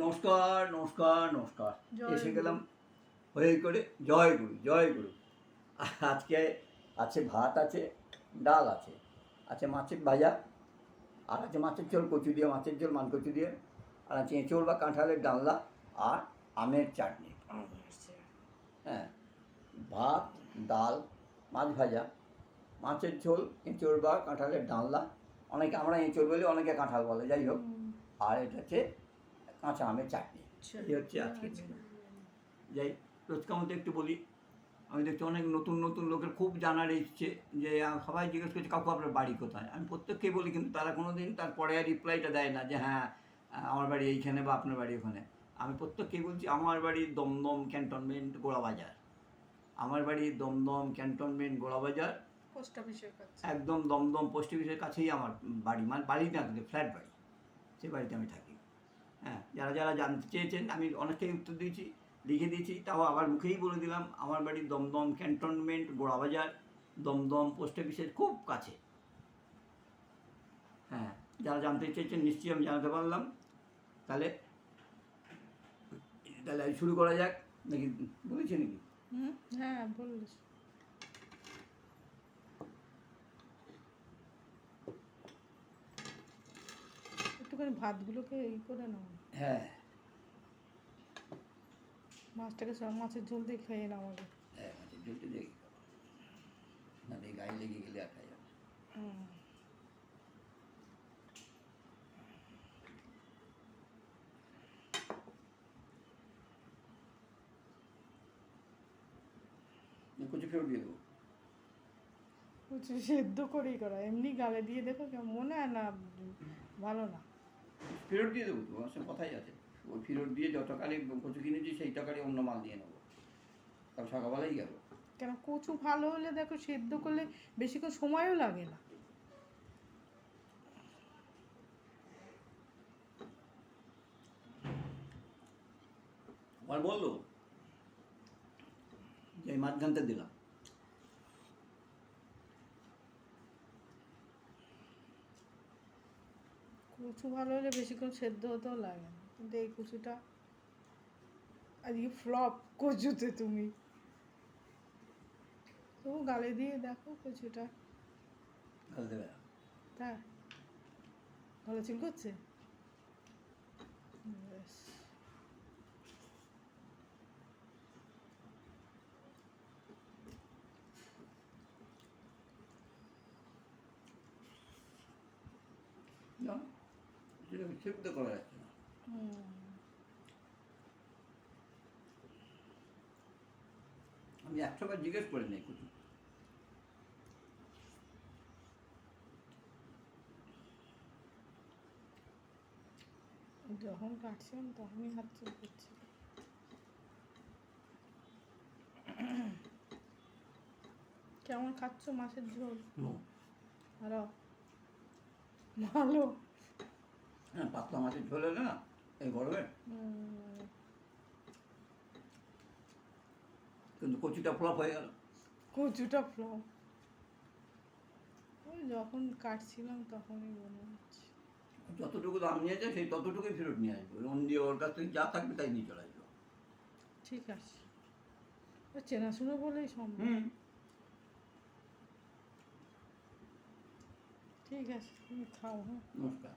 নমস্কার নমস্কার নমস্কার। এসে গেলাম হয়ে করে জয় গুরু জয় গুরু। আজকে আছে ভাত আছে ডাল আছে আছে মাছের ভাজা আর আছে মাছের ঝোল কচু দিয়ে মাছের ঝোল মান কচু দিয়ে আর আছে এঁচোড় বা কাঁঠালের ডালনা আর আমের চাটনি। হ্যাঁ ভাত ডাল মাছ ভাজা মাছের ঝোল এঁচোড় বা কাঁঠালের ডালনা। অনেকে আমরা এঁচোড় বলি অনেকে কাঁঠাল বলে যাই হোক। আর এটা হচ্ছে কাঁচা আমের চাটনি এই হচ্ছে আজকে যাই রোজকার মতো একটু বলি আমি দেখছি অনেক নতুন নতুন লোকের খুব জানার ইচ্ছে যে সবাই জিজ্ঞেস করছে কাকু আপনার বাড়ি কোথায়? আমি প্রত্যেককে বলি কিন্তু তারা কোনো দিন তারপরে আর রিপ্লাইটা দেয় না যে হ্যাঁ আমার বাড়ি এইখানে বা আপনার বাড়ি ওখানে। আমি প্রত্যেককেই বলছি আমার বাড়ি দমদম ক্যান্টনমেন্ট গোড়াবাজার আমার বাড়ি দমদম ক্যান্টনমেন্ট গোড়াবাজার পোস্ট অফিসের কাছে। একদম দমদম পোস্ট অফিসের কাছেই আমার বাড়ি মানে বাড়ি না ফ্ল্যাট বাড়ি। সে বাড়িতে আমি থাকি। যারা যারা জানতে চেয়েছেন, আমি অনেকটাই উত্তর দিয়েছি, লিখে দিয়েছি, তাও আবার মুখেই বলে দিলাম, আমার বাড়ি দমদম ক্যান্টনমেন্ট, গোড়াবাজার, দমদম পোস্ট অফিসের খুব কাছে। হ্যাঁ যারা জানতে চেয়েছেন, নিশ্চয়ই আমি জানাতে পারলাম। তাহলে তাহলে শুরু করা যাক। নাকি বলেছি নাকি? হ্যাঁ বলিস একটুখানি ভাতগুলোকে এই করে নাও। হ্যাঁ। মাছটাকে সব মাছের ঝোল দিয়ে খেয়ে নাও আগে। হ্যাঁ মাছের ঝোলটা দেখি। না গায়ে লেগে গেলে আর খাই হুম। কুচি ফেরত দিয়ে দেবো। কচু সেদ্ধ করেই করা। এমনি গালে দিয়ে দেখো কেমন। মনে হয় না ভালো না। ফেরত দিয়ে দেবো তো আমার সঙ্গে কথাই আছে। ওই ফেরত দিয়ে যত টাকারই কচু কিনেছি সেই টাকারই অন্য মাল দিয়ে নেব। কাল সকালবেলাই গেল। কেন? কচু ভালো হলে দেখো সেদ্ধ করলে বেশি করে সময়ও লাগে না। আমার বলল যে মাঝখানটা দিলাম। কচু ভালো হলে বেশিক্ষণ সেদ্ধ হতেও লাগে না। কিন্তু এই কচুটা আজকে ফ্লপ কচুতে তুমি। তবু গালে দিয়ে দেখো কচুটা। তা ভালো চিল করছে? ব্যাস। না সেটা সেদ্ধ করা যাচ্ছে না। আমি একশো বার জিজ্ঞেস করে নেই কচু যখন কাটছিলাম তখনই হাত চুল করছিল কেমন খাচ্ছ মাছের ঝোল। আরও ভালো? হ্যাঁ পাতলা মাছের ঝোল হলে না এই গরমে। কিন্তু কচুটা ফ্লপ হয়ে গেল। কচুটা ফ্লপ। ওই যখন কাটছিলাম তখনই মনে হচ্ছে। যতটুকু দাম নিয়েছে সেই ততটুকুই ফেরত নিয়ে আসব। অন্য দিয়ে ওর কাছ থেকে যা থাকবে তাই নিয়ে চলে আসব। ঠিক আছে। চেনাশোনা বলেই সম্ভব। হুম। ঠিক আছে তুমি খাও হ্যাঁ। নমস্কার।